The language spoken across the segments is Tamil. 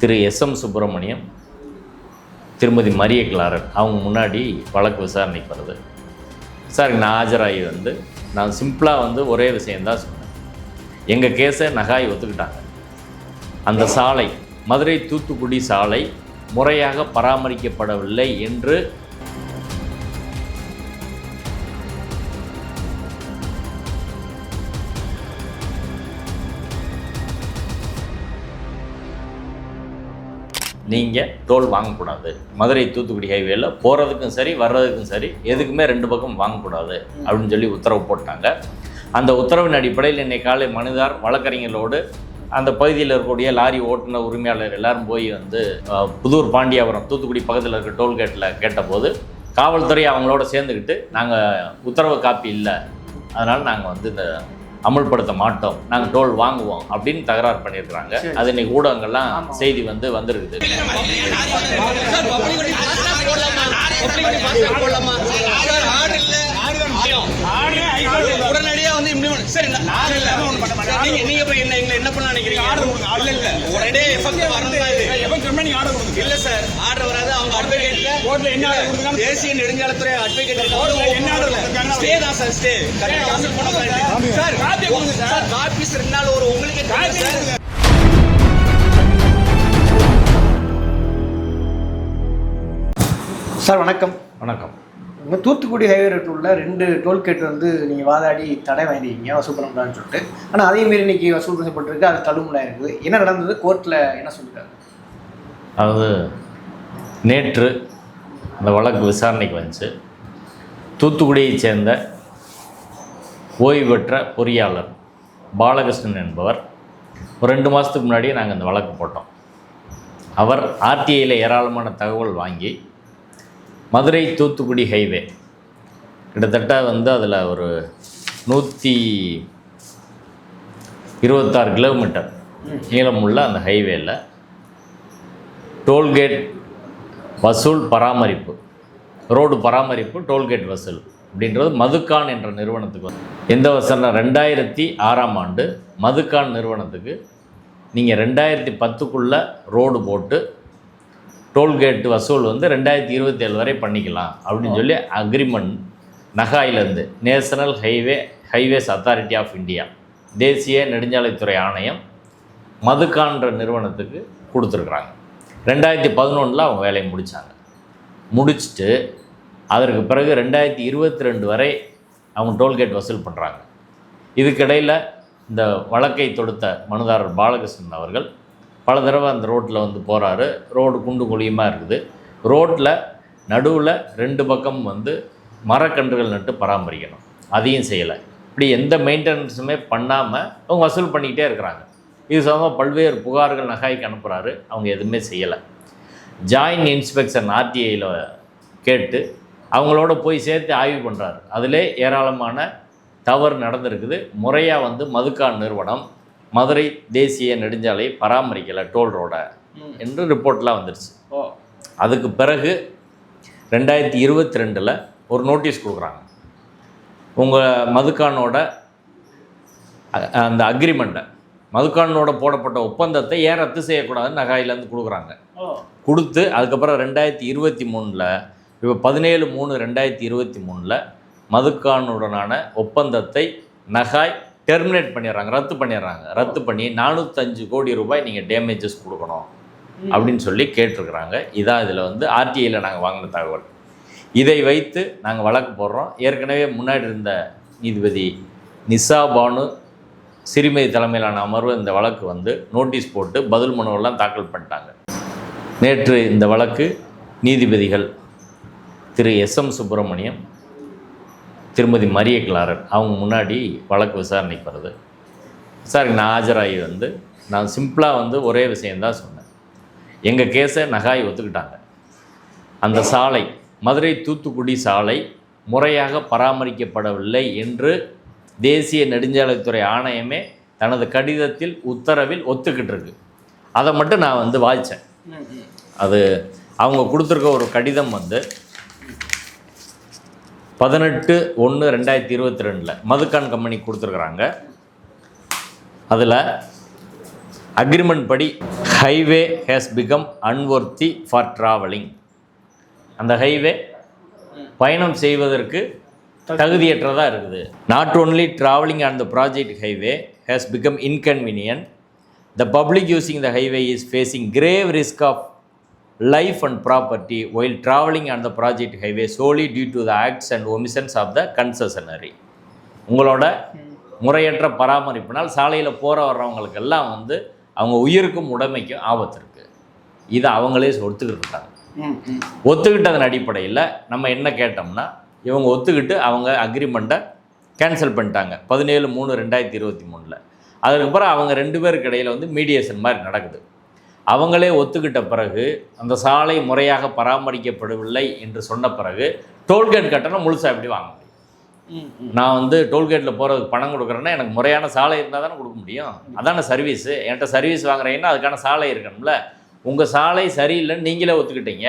திரு எஸ் எம் சுப்பிரமணியம் திருமதி மரிய கிளாரன் அவங்க முன்னாடி வழக்கு விசாரணைக்கு வருது சார் நான் ஆஜராகி வந்து நான் சிம்பிளாக வந்து ஒரே விஷயந்தான் சொன்னேன். எங்கள் கேஸை நகாய் ஒத்துக்கிட்டாங்க. அந்த சாலை மதுரை தூத்துக்குடி சாலை முறையாக பராமரிக்கப்படவில்லை என்று நீங்கள் டோல் வாங்கக்கூடாது. மதுரை தூத்துக்குடி ஹைவேல போகிறதுக்கும் சரி வர்றதுக்கும் சரி எதுக்குமே ரெண்டு பக்கம் வாங்கக்கூடாது அப்படின்னு சொல்லி உத்தரவு போட்டாங்க. அந்த உத்தரவின் அடிப்படையில் இன்னைக்கு காலை மனிதார் வழக்கறிஞர்களோடு அந்த பகுதியில் இருக்கக்கூடிய லாரி ஓட்டுநர் உரிமையாளர் எல்லாரும் போய் வந்து புதூர் பாண்டியாபுரம் தூத்துக்குடி பக்கத்தில் இருக்க டோல்கேட்டில் கேட்டபோது காவல்துறை அவங்களோட சேர்ந்துக்கிட்டு நாங்கள் உத்தரவு காப்பி இல்லை. அதனால் நாங்கள் வந்து இந்த அமல்படுத்த மாட்டோம். நாங்கள் டோல் வாங்குவோம் அப்படின்னு தகராறு பண்ணியிருக்கிறாங்க. அது இன்னைக்கு ஊடகங்கள்லாம் செய்தி வந்து வந்திருக்குது. உடனடியா வந்து இல்ல. நீங்க போய் என்ன எங்களை என்ன பண்ண நினைக்கிறீங்க? உடனே effect வரணும் தான் இது. இல்ல சார். ஆர்டர் அட்வொகேட்ல தேசிய நெடுஞ்சாலைத்துறை அட்வொகேட் ஸ்டே தான் சார் ஸ்டே கேன்சல் பண்ண. சார் சார் காப்பீஸ் ரெண்டு நாள் ஒரு உங்களுக்கு சார் சார் வணக்கம். வணக்கம். உங்க தூத்துக்குடி ஹைவே ரோட்டில் உள்ள ரெண்டு டோல்கேட் வந்து நீங்கள் வாதாடி தடை வாங்கிருக்கீங்க வசூல் பண்ணக்கூடாதுன்னு சொல்லிட்டு. ஆனால் அதே மாரி இன்னைக்கு வசூல் செய்யப்பட்டிருக்கு அது தள்ளுமுடியாக இருக்குது. என்ன நடந்தது? கோர்ட்டில் என்ன சொல்லிட்டாங்க? அதாவது நேற்று அந்த வழக்கு விசாரணைக்கு வந்துச்சு. தூத்துக்குடியைச் சேர்ந்த ஓய்வு பெற்ற பொறியாளர் பாலகிருஷ்ணன் என்பவர் ஒரு ரெண்டு மாதத்துக்கு முன்னாடியே நாங்கள் அந்த வழக்கு போட்டோம். அவர் ஆர்டிஐயில் ஏராளமான தகவல் வாங்கி மதுரை தூத்துக்குடி ஹைவே கிட்டத்தட்ட வந்து அதில் ஒரு நூற்றி இருபத்தாறு கிலோமீட்டர் நீளமுள்ள அந்த ஹைவேயில் டோல்கேட் வசூல் பராமரிப்பு ரோடு பராமரிப்பு டோல்கேட் வசூல் அப்படின்றது மதுக்கான் என்ற நிறுவனத்துக்கு வந்து. எந்த வருஷம்னா ரெண்டாயிரத்தி ஆறாம் ஆண்டு மதுக்கான் நிறுவனத்துக்கு நீங்கள் ரெண்டாயிரத்தி பத்துக்குள்ளே ரோடு போட்டு டோல்கேட் வசூல் வந்து ரெண்டாயிரத்தி இருபத்தேழு வரை பண்ணிக்கலாம் அப்படின்னு சொல்லி agreement நகாயிலேருந்து national highway highways authority of India தேசிய நெடுஞ்சாலைத்துறை ஆணையம் மதுக்கான்ற நிறுவனத்துக்கு கொடுத்துருக்குறாங்க. ரெண்டாயிரத்தி பதினொன்றில் அவங்க வேலையை முடித்தாங்க முடிச்சுட்டு அதற்கு பிறகு ரெண்டாயிரத்தி இருபத்தி ரெண்டு வரை அவங்க டோல்கேட் வசூல் பண்ணுறாங்க இதுக்கிடையில் இந்த வழக்கை தொடுத்த மனுதாரர் பாலகிருஷ்ணன் அவர்கள் பல தடவை அந்த ரோட்டில் வந்து போகிறாரு ரோடு குண்டு குழியுமாக இருக்குது. ரோட்டில் நடுவில் ரெண்டு பக்கம் வந்து மரக்கன்றுகள் நட்டு பராமரிக்கணும். அதையும் செய்யலை. இப்படி எந்த மெயின்டெனன்ஸுமே பண்ணாமல் அவங்க வசூல் பண்ணிக்கிட்டே இருக்கிறாங்க. இது சம்பந்தமாக பல்வேறு புகார்கள் நகாய்க்கு அனுப்புகிறாரு அவங்க எதுவுமே செய்யலை. ஜாயின்ட் இன்ஸ்பெக்ஷன் ஆர்டிஐயில் கேட்டு அவங்களோட போய் சேர்த்து ஆய்வு பண்ணுறாரு அதிலே ஏராளமான தவறு நடந்திருக்குது. முறையாக வந்து மதுக்கான் நிறுவனம் மதுரை தேசிய நெடுஞ்சாலை பராமரிக்கலை டோல் ரோடை என்று ரிப்போர்ட்லாம் வந்துருச்சு. ஓ. அதுக்கு பிறகு ரெண்டாயிரத்தி இருபத்தி ரெண்டில் ஒரு நோட்டீஸ் கொடுக்குறாங்க. உங்கள் மதுக்கானோட அந்த அக்ரிமெண்ட்டை மதுக்கானோட போடப்பட்ட ஒப்பந்தத்தை ஏன் ரத்து செய்யக்கூடாதுன்னு நகாயிலேருந்து கொடுக்குறாங்க. கொடுத்து அதுக்கப்புறம் ரெண்டாயிரத்தி இருபத்தி மூணில் இப்போ பதினேழு மூணு ரெண்டாயிரத்தி இருபத்தி மூணில் மதுக்கானுடனான ஒப்பந்தத்தை நகாய் டெர்மினேட் பண்ணிடுறாங்க ரத்து பண்ணிடுறாங்க. ரத்து பண்ணி நானூற்றஞ்சு கோடி ரூபாய் நீங்கள் டேமேஜஸ் கொடுக்கணும் அப்படின்னு சொல்லி கேட்டிருக்கிறாங்க. இதான் இதில் வந்து ஆர்டிஐயில் நாங்கள் வாங்கின தகவல். இதை வைத்து நாங்கள் வழக்கு போடுறோம். ஏற்கனவே முன்னாடி இருந்த நீதிபதி நிசா பானு சிறுமதி தலைமையிலான அமர்வு இந்த வழக்கு வந்து நோட்டீஸ் போட்டு பதில் மனுவெல்லாம் தாக்கல் பண்ணிட்டாங்க. நேற்று இந்த வழக்கு நீதிபதிகள் திரு எஸ் எம் சுப்பிரமணியம் திருமதி மரிய கிளாரன் அவங்க முன்னாடி வழக்கு விசாரணைக்கு வருது. விசாரணை நான் ஆஜராகி வந்து நான் சிம்பிளாக வந்து ஒரே விஷயந்தான் சொன்னேன். எங்கள் கேஸை நகாய் ஒத்துக்கிட்டாங்க. அந்த சாலை மதுரை தூத்துக்குடி சாலை முறையாக பராமரிக்கப்படவில்லை என்று தேசிய நெடுஞ்சாலைத்துறை ஆணையமே தனது கடிதத்தில் உத்தரவில் ஒத்துக்கிட்டு இருக்கு அதை மட்டும் நான் வந்து வாய்ச்சேன் அது அவங்க கொடுத்துருக்க ஒரு கடிதம் வந்து பதினெட்டு ஒன்று ரெண்டாயிரத்தி இருபத்தி ரெண்டில் மதுக்கான் கம்பெனி கொடுத்துருக்குறாங்க. அதில் அக்ரிமெண்ட் படி highway has become unworthy for travelling அந்த ஹைவே பயணம் செய்வதற்கு தகுதியற்றதாக இருக்குது. Not only travelling on the project highway has become inconvenient the public using the highway is facing grave risk of life and property while travelling on the project highway solely due to the acts and omissions of the concessionaire உங்களோட முறையற்ற பராமரிப்பினால் சாலையில் போகிற வர்றவங்களுக்கெல்லாம் வந்து அவங்க உயிருக்கும் உடைமைக்கும் ஆபத்து இருக்குது இதை அவங்களே ஒத்துக்கிட்டு இருக்காங்க. ஒத்துக்கிட்டதன் அடிப்படையில் நம்ம என்ன கேட்டோம்னா இவங்க ஒத்துக்கிட்டு அவங்க அக்ரிமெண்ட்டை கேன்சல் பண்ணிட்டாங்க. பதினேழு மூணு ரெண்டாயிரத்தி இருபத்தி மூணில். அதுக்கப்புறம் அவங்க ரெண்டு பேருக்கு இடையில் வந்து மீடியேஷன் மாதிரி நடக்குது. அவங்களே ஒத்துக்கிட்ட பிறகு அந்த சாலை முறையாக பராமரிக்கப்படவில்லை என்று சொன்ன பிறகு டோல்கேட் கட்டணம் முழுசாக எப்படி வாங்க முடியும்? நான் வந்து டோல்கேட்டில் போகிறதுக்கு பணம் கொடுக்குறேன்னா எனக்கு முறையான சாலை இருந்தால் தானே கொடுக்க முடியும்? அதான சர்வீஸு என்கிட்ட சர்வீஸ் வாங்குறீங்கன்னா அதுக்கான சாலை இருக்கணும்ல. உங்கள் சாலை சரியில்லைன்னு நீங்களே ஒத்துக்கிட்டீங்க.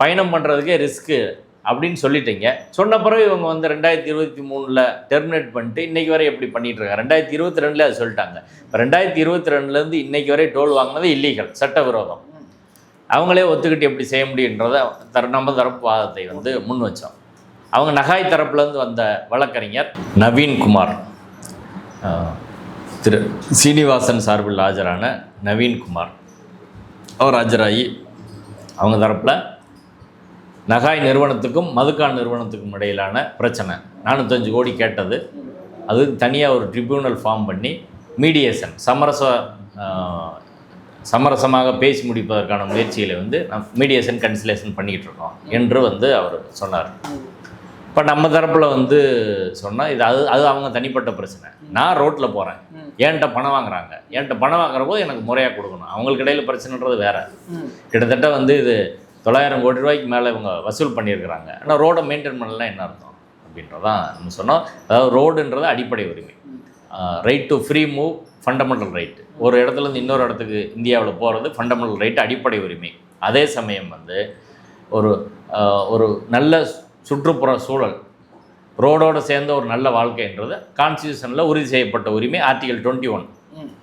பயணம் பண்ணுறதுக்கே ரிஸ்க்கு அப்படின்னு சொல்லிட்டீங்க. சொன்ன பிறகு இவங்க வந்து ரெண்டாயிரத்தி இருபத்தி மூணில் டெர்மினேட் பண்ணிட்டு இன்றைக்கி வரை எப்படி பண்ணிட்டு இருக்காங்க? ரெண்டாயிரத்தி இருபத்தி ரெண்டில் அது சொல்லிட்டாங்க. இப்போ ரெண்டாயிரத்தி இருபத்தி ரெண்டுலேருந்து இன்றைக்கி வரை டோல் வாங்கினது இல்லீகல் சட்டவிரோதம். அவங்களே ஒத்துக்கிட்டு எப்படி செய்ய முடியுன்றத தர நம்ம தரப்பு வாதத்தை வந்து முன் வச்சோம். அவங்க நகாய் தரப்புலேருந்து வந்த வழக்கறிஞர் நவீன்குமார் திரு சீனிவாசன் சார்பில் ஆஜரான நவீன்குமார் அவர் ஆஜராகி அவங்க தரப்பில் நகாய் நிறுவனத்துக்கும் மதுக்கான் நிறுவனத்துக்கும் இடையிலான பிரச்சனை. நானூற்றஞ்சு கோடி கேட்டது. அது தனியாக ஒரு ட்ரிபியூனல் ஃபார்ம் பண்ணி மீடியேஷன் சமரச சமரசமாக பேசி முடிப்பதற்கான முயற்சிகளை வந்து நம் மீடியேஷன் கன்சிலேஷன் பண்ணிக்கிட்டு இருக்கோம் என்று வந்து அவர் சொன்னார். இப்போ நம்ம தரப்பில் வந்து சொன்னால் இது அது அது அவங்க தனிப்பட்ட பிரச்சனை. நான் ரோட்டில் போகிறேன். என்கிட்ட பணம் வாங்குறாங்க? என்கிட்ட பணம் வாங்குற போது எனக்கு முறையாக கொடுக்கணும். அவங்களுக்கு இடையில பிரச்சனைன்றது வேற. கிட்டத்தட்ட வந்து இது தொள்ளாயிரம் கோடி ரூபாய்க்கு மேலே இவங்க வசூல் பண்ணியிருக்கிறாங்க. ஆனால் ரோடை மெயின்டைன் பண்ணலாம் என்ன அர்த்தம்? அப்படின்றதான் நம்ம சொன்னோம். அதாவது ரோடுன்றது அடிப்படை உரிமை. Right to free move fundamental right ஒரு இடத்துல இருந்து இன்னொரு இடத்துக்கு இந்தியாவில் போகிறது ஃபண்டமெண்டல் ரைட் அடிப்படை உரிமை. அதே சமயம் வந்து ஒரு ஒரு நல்ல சுற்றுப்புற சூழல் ரோடோடு சேர்ந்த ஒரு நல்ல வாழ்க்கைன்றது கான்ஸ்டியூஷனில் உறுதி செய்யப்பட்ட உரிமை ஆர்டிகல் டுவெண்ட்டி ஒன்.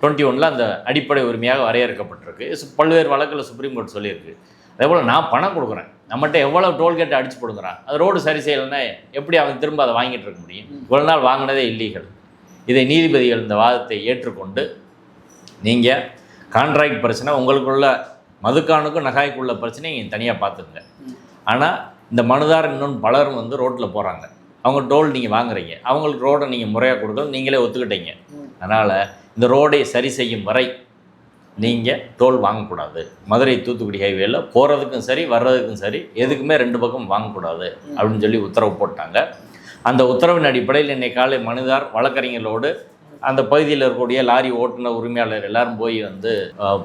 டுவெண்ட்டி ஒனில் அந்த அடிப்படை உரிமையாக வரையறுக்கப்பட்டிருக்கு. பல்வேறு வழக்கில் சுப்ரீம் கோர்ட் சொல்லியிருக்கு. அதே போல் நான் பணம் கொடுக்குறேன். நம்மகிட்ட எவ்வளோ டோல்கேட் அடிச்சு கொடுக்குறான் அது ரோடு சரி செய்யலைன்னா எப்படி அவன் திரும்ப அதை வாங்கிட்டு இருக்க முடியும்? இவ்வளோ நாள் வாங்கினதே இல்லீகல். இதை நீதிபதிகள் இந்த வாதத்தை ஏற்றுக்கொண்டு நீங்கள் கான்ட்ராக்ட் பிரச்சனை உங்களுக்குள்ள மதுக்கானுக்கும் நகாய்க்குள்ள பிரச்சனையை நீங்கள் தனியாக பார்த்துக்குங்க. ஆனால் இந்த மனுதார் இன்னொன்று பலரும் வந்து ரோட்டில் போகிறாங்க அவங்க டோல் நீங்கள் வாங்குறீங்க. அவங்களுக்கு ரோடை நீங்கள் முறையாக கொடுக்கணும். நீங்களே ஒத்துக்கிட்டீங்க. அதனால் இந்த ரோடை சரி செய்யும் வரை நீங்கள் டோல் வாங்கக்கூடாது. மதுரை தூத்துக்குடி ஹைவேல போகிறதுக்கும் சரி வர்றதுக்கும் சரி எதுக்குமே ரெண்டு பக்கம் வாங்கக்கூடாது அப்படின்னு சொல்லி உத்தரவு போட்டாங்க. அந்த உத்தரவின் அடிப்படையில் இன்னைக்கு காலை மனிதார் வழக்கறிஞர்களோடு அந்த பகுதியில் இருக்கக்கூடிய லாரி ஓட்டுநர் உரிமையாளர் எல்லாரும் போய் வந்து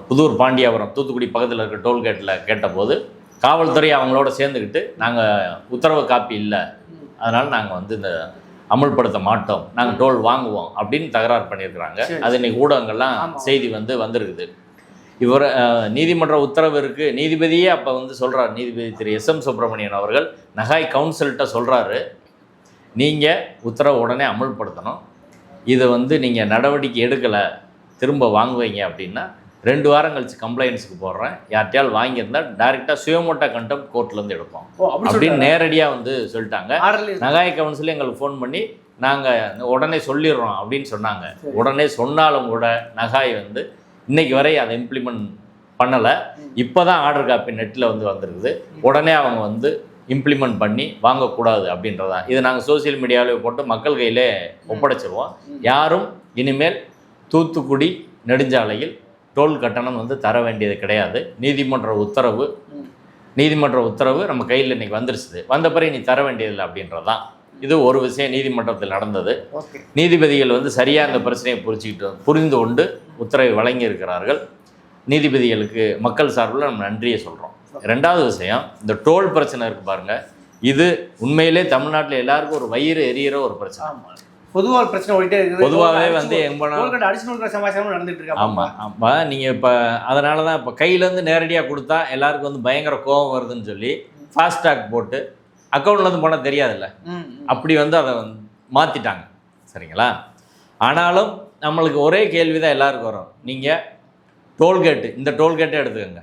புதூர் பாண்டியாபுரம் தூத்துக்குடி பக்கத்தில் இருக்க டோல்கேட்டில் கேட்டபோது காவல்துறை அவங்களோட சேர்ந்துக்கிட்டு நாங்கள் உத்தரவு காப்பி இல்லை. அதனால் நாங்கள் வந்து இந்த அமல்படுத்த மாட்டோம். நாங்கள் டோல் வாங்குவோம். அப்படின்னு தகராறு பண்ணியிருக்கிறாங்க. அது இன்னைக்கு ஊடகங்கள்லாம். செய்தி வந்து வந்திருக்குது. இவர் நீதிமன்ற உத்தரவு இருக்குது நீதிபதியே அப்போ வந்து சொல்கிறார் நீதிபதி திரு எஸ் எம் சுப்பிரமணியன் அவர்கள் நகாய் கவுன்சில்கிட்ட சொல்கிறாரு நீங்கள் உத்தரவு உடனே அமல்படுத்தணும். இதை வந்து நீங்கள் நடவடிக்கை எடுக்கலை. திரும்ப வாங்குவீங்க அப்படின்னா ரெண்டு வாரம் கழிச்சு கம்ப்ளைண்ட்ஸுக்கு போடுறேன். யார்ட்டையால் வாங்கியிருந்தா டைரெக்டாக சுயமோட்டா கண்டம் கோர்ட்லேருந்து எடுப்போம். அப்படின்னு நேரடியாக வந்து சொல்லிட்டாங்க. நகாய கவுன்சில் எங்களுக்கு ஃபோன் பண்ணி நாங்கள் உடனே சொல்லிடுறோம் அப்படின்னு சொன்னாங்க. உடனே சொன்னாலும் கூட நகாய் வந்து இன்னைக்கு வரை அதை இம்ப்ளிமெண்ட் பண்ணலை. இப்போ தான் ஆர்டர் காப்பி நெட்டில் வந்து வந்திருக்குது. உடனே அவங்க வந்து இம்ப்ளிமெண்ட் பண்ணி வாங்கக்கூடாது அப்படின்றதான் இது நாங்கள் சோஷியல் மீடியாவிலே போட்டு மக்கள் கையிலே ஒப்படைச்சிருவோம். யாரும் இனிமேல் தூத்துக்குடி நெடுஞ்சாலையில் டோல் கட்டணம் வந்து தர வேண்டியது கிடையாது. நீதிமன்ற உத்தரவு நீதிமன்ற உத்தரவு நம்ம கையில் இன்றைக்கி வந்துருச்சுது. வந்த பிறகு நீ தர வேண்டியதில்லை அப்படின்றது தான் இது ஒரு விஷயம் நீதிமன்றத்தில் நடந்தது. நீதிபதிகள் வந்து சரியாக இந்த பிரச்சனையை புரிச்சுக்கிட்டு புரிந்து கொண்டு உத்தரவை வழங்கியிருக்கிறார்கள். நீதிபதிகளுக்கு மக்கள் சார்பில் நம்ம நன்றியை சொல்கிறோம் ரெண்டாவது விஷயம் இந்த டோல் பிரச்சனை இருக்குது பாருங்கள் இது உண்மையிலே தமிழ்நாட்டில் எல்லாருக்கும் ஒரு வயிறு எரியிற ஒரு பிரச்சனை. ஆமா. பொதுவா ஒரு பிரச்சனை ஓடிட்டே இருக்குது. பொதுவாகவே வந்து எங்க சமாச்சாரம் நடந்துட்டு இருக்கு ஆமாம் அப்போ நீங்கள் இப்போ அதனால தான் இப்போ கையிலேருந்து நேரடியாக கொடுத்தா எல்லாருக்கும் வந்து பயங்கர கோபம் வருதுன்னு சொல்லி ஃபாஸ்டாக் போட்டு அக்கௌண்ட்லேருந்து போனால் தெரியாதுல்ல. அப்படி வந்து அதை மாற்றிட்டாங்க சரிங்களா? ஆனாலும் நம்மளுக்கு ஒரே கேள்வி தான் எல்லாருக்கும் வரும். நீங்கள் டோல்கேட்டு இந்த டோல்கேட்டை எடுத்துக்கோங்க.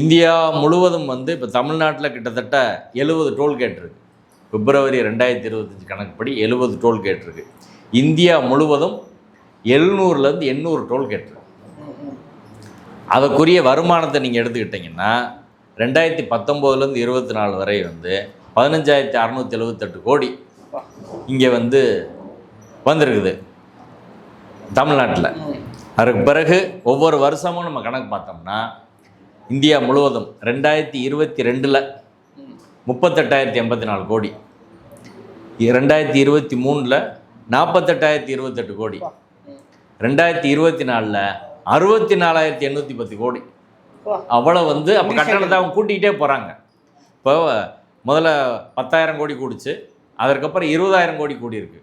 இந்தியா முழுவதும் வந்து இப்போ தமிழ்நாட்டில் கிட்டத்தட்ட எழுபது டோல்கேட் இருக்குது பிப்ரவரி ரெண்டாயிரத்தி இருபத்தஞ்சி கணக்குப்படி எழுபது டோல்கேட் இருக்குது இந்தியா முழுவதும் எழுநூறுலேருந்து எண்ணூறு டோல்கேட் இருக்கு. அதற்குரிய வருமானத்தை நீங்கள் எடுத்துக்கிட்டிங்கன்னா ரெண்டாயிரத்தி பத்தொம்போதுலேருந்து இருபத்தி நாலு வரை வந்து பதினஞ்சாயிரத்தி அறநூற்றி எழுபத்தெட்டு கோடி இங்கே வந்து வந்திருக்குது தமிழ்நாட்டில். அதுக்கு பிறகு ஒவ்வொரு வருஷமும் நம்ம கணக்கு பார்த்தோம்னா இந்தியா முழுவதும் ரெண்டாயிரத்தி இருபத்தி ரெண்டில் முப்பத்தெட்டாயிரத்தி எண்பத்தி நாலு கோடி. ரெண்டாயிரத்தி இருபத்தி மூணில் நாற்பத்தெட்டாயிரத்தி இருபத்தெட்டு கோடி. ரெண்டாயிரத்தி இருபத்தி நாலில் அறுபத்தி நாலாயிரத்தி எண்ணூற்றி பத்து கோடி. அவ்வளோ வந்து அப்போ கட்டணத்தை அவங்க கூட்டிக்கிட்டே போகிறாங்க இப்போ முதல்ல பத்தாயிரம் கோடி கூடிச்சு. அதற்கப்புறம் இருபதாயிரம் கோடி கூடியிருக்கு.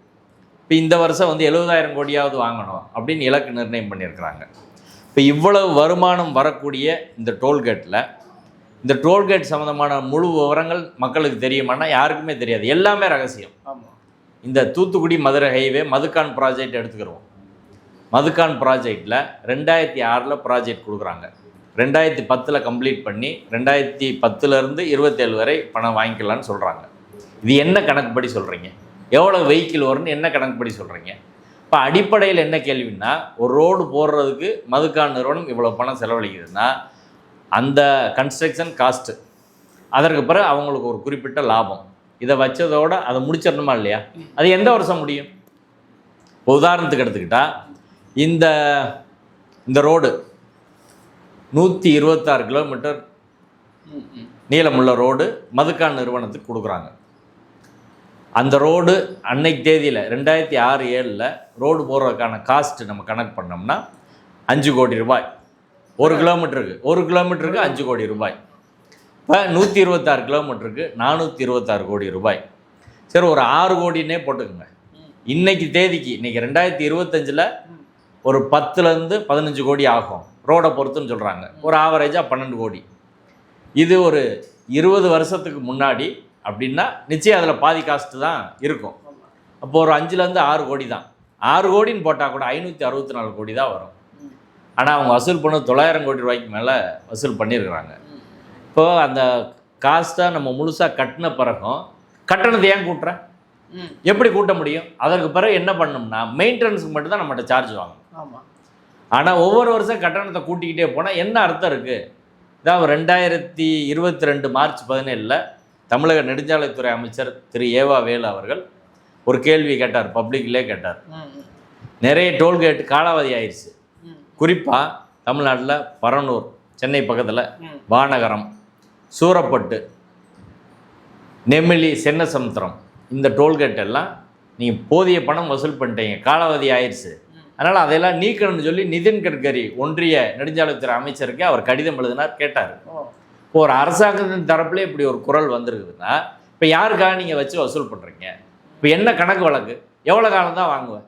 இப்போ இந்த வருஷம் வந்து எழுபதாயிரம் கோடியாவது வாங்கணும் அப்படின்னு இலக்கு நிர்ணயம் பண்ணியிருக்கிறாங்க. இப்போ இவ்வளவு வருமானம் வரக்கூடிய இந்த டோல்கேட்டில் இந்த டோல்கேட் சம்மந்தமான முழு விவரங்கள் மக்களுக்கு தெரியுமானா யாருக்குமே தெரியாது. எல்லாமே ரகசியம். இந்த தூத்துக்குடி மதுரை ஹைவே மதுக்கான் ப்ராஜெக்ட் எடுத்துக்கிறோம். மதுக்கான் ப்ராஜெக்டில் ரெண்டாயிரத்தி ஆறில் ப்ராஜெக்ட் கொடுக்குறாங்க. ரெண்டாயிரத்தி பத்தில் கம்ப்ளீட் பண்ணி ரெண்டாயிரத்தி பத்துலேருந்து இருபத்தேழு வரை பணம் வாங்கிக்கலாம்னு சொல்கிறாங்க இது என்ன கணக்குப்படி சொல்கிறீங்க எவ்வளோ வெஹிக்கிள் வரும்னு என்ன கணக்குப்படி சொல்கிறீங்க இப்போ அடிப்படையில் என்ன கேள்வின்னா ஒரு ரோடு போடுறதுக்கு மதுக்கான் நிறுவனம் இவ்வளோ பணம் செலவழிக்குதுன்னா அந்த கன்ஸ்ட்ரக்ஷன் காஸ்ட்டு அதற்கு பிறகு அவங்களுக்கு ஒரு குறிப்பிட்ட லாபம். இதை வச்சதோட அதை முடிச்சிடணுமா இல்லையா? அது எந்த வருஷம் முடியும்? இப்போ உதாரணத்துக்கு எடுத்துக்கிட்டால் இந்த இந்த ரோடு நூற்றி இருபத்தாறு கிலோமீட்டர் நீளமுள்ள ரோடு மதுக்கான் நிறுவனத்துக்கு கொடுக்குறாங்க. அந்த ரோடு அன்னைக்கு தேதியில் ரெண்டாயிரத்தி ஆறு ஏழில் ரோடு போடுறதுக்கான காஸ்ட் நம்ம கணக்கு பண்ணோம்னா அஞ்சு கோடி ரூபாய். ஒரு கிலோமீட்டருக்கு ஒரு கிலோமீட்டருக்கு அஞ்சு கோடி ரூபாய். இப்போ நூற்றி இருபத்தாறு கிலோமீட்டருக்கு நானூற்றி இருபத்தாறு கோடி ரூபாய். சரி ஒரு ஆறு கோடினே போட்டுக்கோங்க. இன்னைக்கு தேதிக்கு இன்னைக்கு ரெண்டாயிரத்தி இருபத்தஞ்சில் ஒரு பத்துலேருந்து பதினஞ்சு கோடி ஆகும். ரோடை பொறுத்துன்னு சொல்கிறாங்க ஒரு ஆவரேஜாக பன்னெண்டு கோடி. இது ஒரு இருபது வருஷத்துக்கு முன்னாடி அப்படின்னா நிச்சயம் அதில் பாதி காஸ்ட்டு தான் இருக்கும். அப்போ ஒரு அஞ்சுலேருந்து ஆறு கோடி தான். ஆறு கோடின்னு போட்டால் கூட ஐநூற்றி அறுபத்தி நாலு கோடி தான் வரும். ஆனால் அவங்க வசூல் பண்ணது தொள்ளாயிரம் கோடி ரூபாய்க்கு மேலே வசூல் பண்ணியிருக்கிறாங்க. இப்போ அந்த காஸ்ட்டை நம்ம முழுசாக கட்டின பிறகும் கட்டணத்தை ஏன் கூட்டுற? ம். எப்படி கூட்ட முடியும்? அதற்கு பிறகு என்ன பண்ணோம்னா மெயின்டெனன்ஸுக்கு மட்டும் தான் நம்மகிட்ட சார்ஜ் வாங்கும். ஆமாம் ஆனால் ஒவ்வொரு வருஷம் கட்டணத்தை கூட்டிக்கிட்டே போனால் என்ன அர்த்தம் இருக்குது இதான் ரெண்டாயிரத்தி இருபத்தி ரெண்டு மார்ச் பதினேழில் தமிழக நெடுஞ்சாலைத்துறை அமைச்சர் திரு. ஏவா வேலு அவர்கள் ஒரு கேள்வி கேட்டார் பப்ளிக்லேயே கேட்டார். நிறைய டோல்கேட் காலாவதி ஆயிடுச்சு குறிப்பாக தமிழ்நாட்டில் பரனூர் சென்னை பக்கத்தில் வானகரம் சூரப்பட்டு நெமிலி சென்னசமுத்திரம் இந்த டோல்கேட் எல்லாம் நீங்கள் போதிய பணம் வசூல் பண்ணிட்டீங்க. காலாவதி ஆயிடுச்சு அதனால் அதையெல்லாம் நீக்கணும்னு சொல்லி நிதின் கட்கரி ஒன்றிய நெடுஞ்சாலைத்துறை அமைச்சருக்கு அவர் கடிதம் எழுதினார் கேட்டார். இப்போ ஒரு அரசாங்கத்தின் தரப்புல இப்படி ஒரு குரல் வந்திருக்குதுன்னா இப்போ யாருக்காக நீங்கள் வச்சு வசூல் பண்ணுறீங்க இப்போ என்ன கணக்கு வழக்கு? எவ்வளோ காலம் தான் வாங்குவேன்?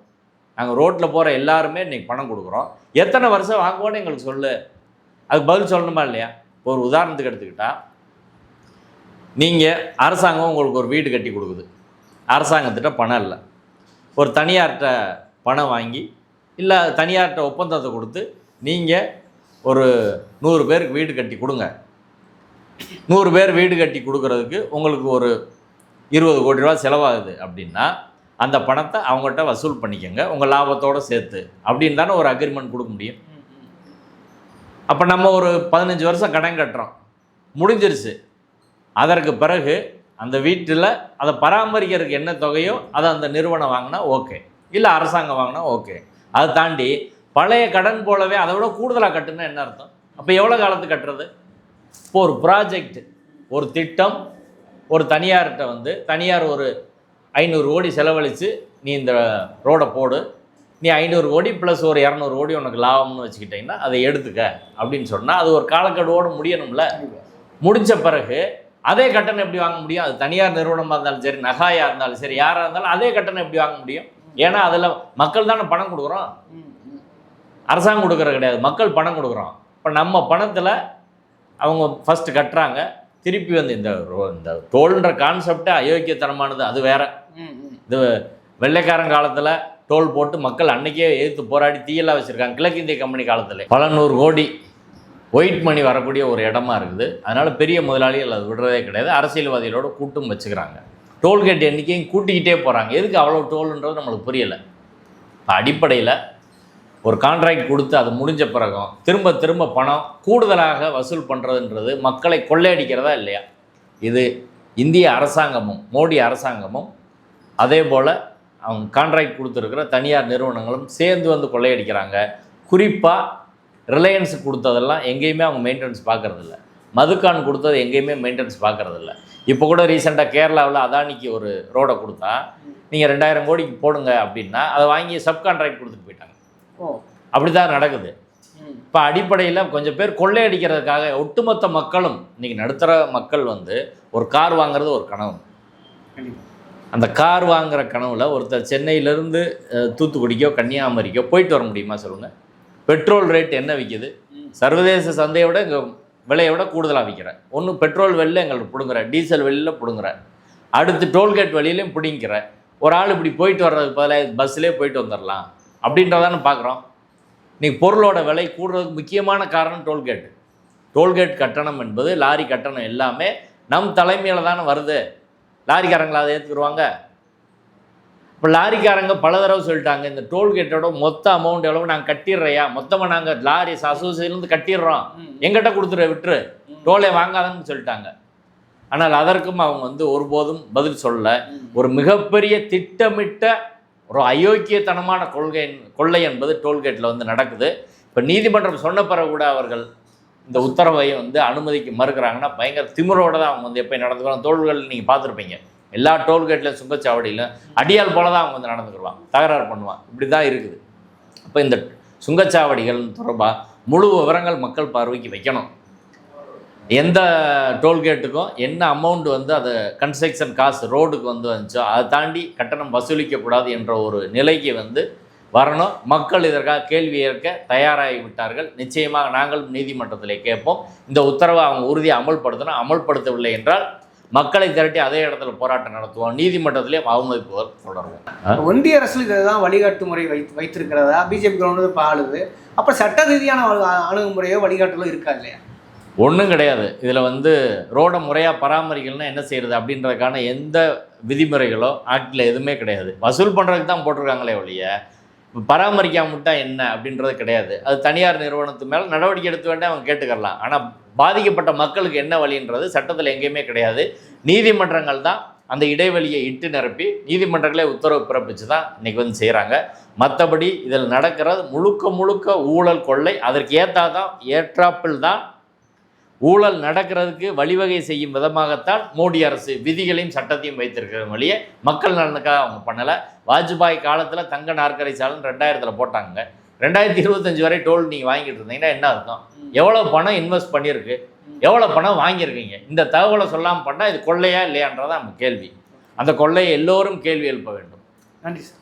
நாங்கள் ரோட்டில் போகிற எல்லாருமே இன்னைக்கு பணம் கொடுக்குறோம். எத்தனை வருஷம் வாங்குவோன்னு எங்களுக்கு சொல்லு. அதுக்கு பதில் சொல்லணுமா இல்லையா? இப்போ ஒரு உதாரணத்துக்கு எடுத்துக்கிட்டா நீங்கள் அரசாங்கம் உங்களுக்கு ஒரு வீடு கட்டி கொடுக்குது. அரசாங்கத்திட்ட பணம் இல்லை. ஒரு தனியார்கிட்ட பணம் வாங்கி இல்லை தனியார்கிட்ட ஒப்பந்தத்தை கொடுத்து நீங்கள் ஒரு நூறு பேருக்கு வீடு கட்டி கொடுங்க. நூறு பேர் வீடு கட்டி கொடுக்குறதுக்கு உங்களுக்கு ஒரு இருபது கோடி ரூபா செலவாகுது அப்படின்னா அந்த பணத்தை அவங்ககிட்ட வசூல் பண்ணிக்கோங்க உங்கள் லாபத்தோடு சேர்த்து அப்படின்னு தானே ஒரு அக்ரிமெண்ட் கொடுக்க முடியும். அப்போ நம்ம ஒரு பதினஞ்சு வருஷம் கடன் கட்டுறோம். முடிஞ்சிருச்சு. அதற்கு பிறகு அந்த வீட்டில் அதை பராமரிக்கிறதுக்கு என்ன தொகையோ அதை அந்த நிறுவனம் வாங்கினா ஓகே. இல்லை அரசாங்கம் வாங்கினா ஓகே. அதை தாண்டி பழைய கடன் போலவே அதை விட கூடுதலாக கட்டுனா என்ன அர்த்தம்? அப்போ எவ்வளோ காலத்துக்கு கட்டுறது? இப்போ ஒரு ப்ராஜெக்ட் ஒரு திட்டம் ஒரு தனியார்கிட்ட வந்து தனியார் ஒரு ஐநூறு கோடி செலவழித்து நீ இந்த ரோடை போடு. நீ ஐநூறு கோடி ப்ளஸ் ஒரு இரநூறு கோடி உனக்கு லாபம்னு வச்சுக்கிட்டிங்கன்னா அதை எடுத்துக்க அப்படின்னு சொன்னால் அது ஒரு காலக்கெடுவோடு முடியணும்ல. முடிஞ்ச பிறகு அதே கட்டணம் எப்படி வாங்க முடியும்? அது தனியார் நிறுவனமாக இருந்தாலும் சரி நகாயாக இருந்தாலும் சரி யாராக இருந்தாலும் அதே கட்டணம் எப்படி வாங்க முடியும்? ஏன்னா அதில் மக்கள் தானே பணம் கொடுக்குறோம். அரசாங்கம் கொடுக்குறது கிடையாது. மக்கள் பணம் கொடுக்குறோம். இப்போ நம்ம பணத்தில் அவங்க ஃபஸ்ட்டு கட்டுறாங்க. திருப்பி வந்து இந்த இந்த டோல்ன்ற கான்செப்டே அயோக்கியத்தனமானது. அது வேற. இந்த இது வெள்ளைக்காரன் காலத்தில் டோல் போட்டு மக்கள் அன்னைக்கே எதிர்த்து போராடி தீயெல்லாம் வச்சுருக்காங்க. கிழக்கிந்திய கம்பெனி காலத்தில். பல நூறு கோடி ஒயிட் மணி வரக்கூடிய ஒரு இடமா இருக்குது. அதனால் பெரிய முதலாளிகள் அது விடுறதே கிடையாது. அரசியல்வாதிகளோட கூட்டும் வச்சுக்கிறாங்க. டோல்கேட் எண்ணிக்கையும் கூட்டிக்கிட்டே போகிறாங்க எதுக்கு அவ்வளோ டோல்ன்றது நம்மளுக்கு புரியலை. இப்போ அடிப்படையில் ஒரு கான்ட்ராக்ட் கொடுத்து அது முடிஞ்ச பிறகும் திரும்ப திரும்ப பணம் கூடுதலாக வசூல் பண்ணுறதுன்றது மக்களை கொள்ளையடிக்கிறதா இல்லையா? இது இந்திய அரசாங்கமும் மோடி அரசாங்கமும் அதே போல் அவங்க கான்ட்ராக்ட் கொடுத்துருக்கிற தனியார் நிறுவனங்களும் சேர்ந்து வந்து கொள்ளையடிக்கிறாங்க. குறிப்பாக ரிலையன்ஸ் கொடுத்ததெல்லாம் எங்கேயுமே அவங்க மெயின்டெனன்ஸ் பார்க்கறதில்ல. மதுக்கான் கொடுத்தது எங்கேயுமே மெயின்டெனன்ஸ் பார்க்கறதில்ல. இப்போ கூட ரீசெண்டாக கேரளாவில் அதானிக்கு ஒரு ரோடை கொடுத்தா நீங்கள் ரெண்டாயிரம் கோடிக்கு போடுங்க அப்படின்னா அதை வாங்கி சப் கான்ட்ராக்ட் கொடுத்துட்டு போயிட்டாங்க. ஓ. அப்படி தான் நடக்குது இப்போ அடிப்படையில் கொஞ்சம் பேர் கொள்ளையடிக்கிறதுக்காக ஒட்டுமொத்த மக்களும் இன்றைக்கி நடுத்தர மக்கள் வந்து ஒரு கார் வாங்குறது ஒரு கனவு. அந்த கார் வாங்குற கனவுல ஒருத்தர் சென்னையிலேருந்து தூத்துக்குடிக்கோ கன்னியாகுமரிக்கோ போயிட்டு வர முடியுமா சொல்லுங்கள் பெட்ரோல் ரேட் என்ன விற்கிது சர்வதேச சந்தையை விட இங்கே விலையை விட கூடுதலாக விற்கிறேன். ஒன்று பெட்ரோல் வெளில எங்களுக்கு பிடுங்குற டீசல் வெளியில் பிடுங்குற அடுத்து டோல்கேட் வழியிலையும் பிடிங்கிற ஒரு ஆள் இப்படி போயிட்டு வர்றதுக்கு பதிலாக பஸ்ஸிலே போயிட்டு வந்துடலாம் அப்படின்றதானே பார்க்குறோம் இன்றைக்கி பொருளோட விலை கூடுறதுக்கு முக்கியமான காரணம் டோல்கேட் டோல்கேட் கட்டணம் என்பது லாரி கட்டணம் எல்லாமே நம் தலைமையில் தானே வருது. லாரிக்காரங்களா அதை ஏற்றுக்குருவாங்க இப்போ லாரிக்காரங்க பல தடவை சொல்லிட்டாங்க இந்த டோல்கேட்டோட மொத்த அமௌண்ட் எவ்வளவு நாங்கள் கட்டிடுறையா மொத்தமாக நாங்கள் லாரி அசோசியேஷன்லேருந்து கட்டிடுறோம். எங்கிட்ட கொடுத்துரு விட்டுரு. டோலே வாங்காதன்னு சொல்லிட்டாங்க. ஆனால் அதற்கும் அவங்க வந்து ஒருபோதும் பதில் சொல்லல. ஒரு மிகப்பெரிய திட்டமிட்ட ஒரு அயோக்கியத்தனமான கொள்கை கொள்ளை என்பது டோல்கேட்டில் வந்து நடக்குது. இப்போ நீதிமன்றம் சொன்ன பிறகு கூட அவர்கள் இந்த உத்தரவை வந்து அனுமதிக்க மறுக்கிறாங்கன்னா பயங்கர திமிரோட தான் அவங்க வந்து எப்போ நடந்துக்கிறாங்க தோள்கள் நீங்கள் பார்த்துருப்பீங்க. எல்லா டோல்கேட்லையும் சுங்கச்சாவடியிலும் அடியால் போல தான் அவங்க வந்து நடந்துக்கிடுவான் தகராறு பண்ணுவான் இப்படி தான் இருக்குது. அப்போ இந்த சுங்கச்சாவடிகள் தொடர்பாக முழு விவரங்கள் மக்கள் பார்வைக்கு வைக்கணும். எந்த டோல்கேட்டுக்கும் என்ன அமௌண்ட் வந்து அது கன்ஸ்ட்ரக்ஷன் காசு ரோடுக்கு வந்து வந்துச்சோ அதை தாண்டி கட்டணம் வசூலிக்கக்கூடாது என்ற ஒரு நிலைக்கு வந்து வரணும். மக்கள் இதற்காக கேள்வி ஏற்க தயாராகி விட்டார்கள். நிச்சயமாக நாங்கள் நீதிமன்றத்தில் கேட்போம். இந்த உத்தரவை அவங்க உறுதியை அமல்படுத்தணும். அமல்படுத்தவில்லை என்றால் மக்களை திரட்டி அதே இடத்துல போராட்டம் நடத்துவோம். நீதிமன்றத்திலே அவமதிப்புகள் தொடருவோம். ஆ? ஒன்றிய அரசு இதை தான் வழிகாட்டு முறை வைத்து வைத்திருக்கிறதா? பிஜேபி கவர்மெண்ட் இப்போ ஆளுது. அப்போ சட்ட ரீதியான அணு- அணுகுமுறையோ வழிகாட்டலோ இருக்கா இல்லையா? ஒன்றும் கிடையாது. இதில் வந்து ரோடை முறையாக பராமரிக்கணும்னா என்ன செய்கிறது அப்படின்றதுக்கான எந்த விதிமுறைகளோ ஆக்டில் எதுவுமே கிடையாது. வசூல் பண்ணுறதுக்கு தான் போட்டிருக்காங்களே ஒழிய பராமரிக்காம விட்டா என்ன அப்படின்றது கிடையாது. அது தனியார் நிறுவனத்து மேலே நடவடிக்கை எடுத்து வேண்டாம் அவங்க கேட்டுக்கலாம் ஆனால் பாதிக்கப்பட்ட மக்களுக்கு என்ன வழின்றது சட்டத்தில் எங்கேயுமே கிடையாது. நீதிமன்றங்கள் தான் அந்த இடைவெளியை இட்டு நிரப்பி நீதிமன்றங்களே உத்தரவு பிறப்பிச்சு தான் இன்னைக்கு வந்து செய்கிறாங்க மற்றபடி இதில் நடக்கிறது முழுக்க முழுக்க ஊழல் கொள்ளை. அதற்கு ஏற்றாதான் ஏற்றாப்பில் தான் ஊழல் நடக்கிறதுக்கு வழிவகை செய்யும் விதமாகத்தான் மோடி அரசு விதிகளையும் சட்டத்தையும் வைத்திருக்கிற வழியே மக்கள் நலனுக்காக அவங்க பண்ணலை. வாஜ்பாய் காலத்தில் தங்க நாற்கரை சாலன் ரெண்டாயிரத்தில் போட்டாங்க. ரெண்டாயிரத்தி இருபத்தஞ்சு வரை டோல் நீங்கள் வாங்கிட்டு இருந்தீங்கன்னா என்ன அர்த்தம்? எவ்வளோ பணம் இன்வெஸ்ட் பண்ணியிருக்கு? எவ்வளோ பணம் வாங்கியிருக்கீங்க? இந்த தகவலை சொல்லாமல் பண்ணால் இது கொள்ளையா இல்லையான்றதான் நம்ம கேள்வி. அந்த கொள்ளையை எல்லோரும் கேள்வி எழுப்ப வேண்டும். நன்றி சார்.